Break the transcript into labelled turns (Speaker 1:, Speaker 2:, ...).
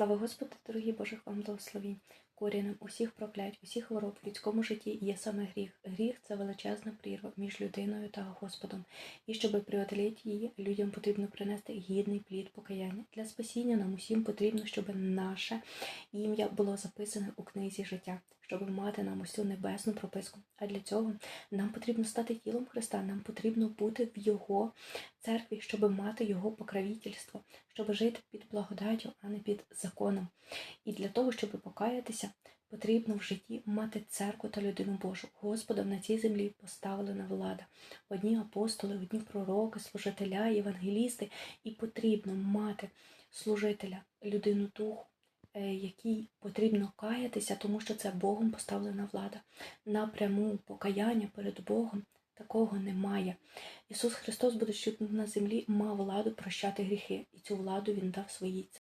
Speaker 1: Слава Господу, дорогі Божих вам благословінь. Корінем усіх проклять, усіх хвороб в людському житті є саме гріх. Гріх це величезна прірва між людиною та Господом. І щоб преодоліти її, людям потрібно принести гідний плід покаяння. Для спасіння нам усім потрібно, щоб наше ім'я було записане у книзі життя, щоб мати нам усю небесну прописку. А для цього нам потрібно стати тілом Христа, нам потрібно бути в Його церкві, щоб мати Його покровительство, щоб жити під благодаттю, а не під законом. І для того, щоб покаятися, потрібно в житті мати церкву та людину Божу. Господом на цій землі поставлена влада. Одні апостоли, одні пророки, служителя, євангелісти, і потрібно мати служителя, людину духу, е, якій потрібно каятися, тому що це Богом поставлена влада. Напряму покаяння перед Богом такого немає. Ісус Христос, будучи на землі, мав владу прощати гріхи, і цю владу Він дав своїй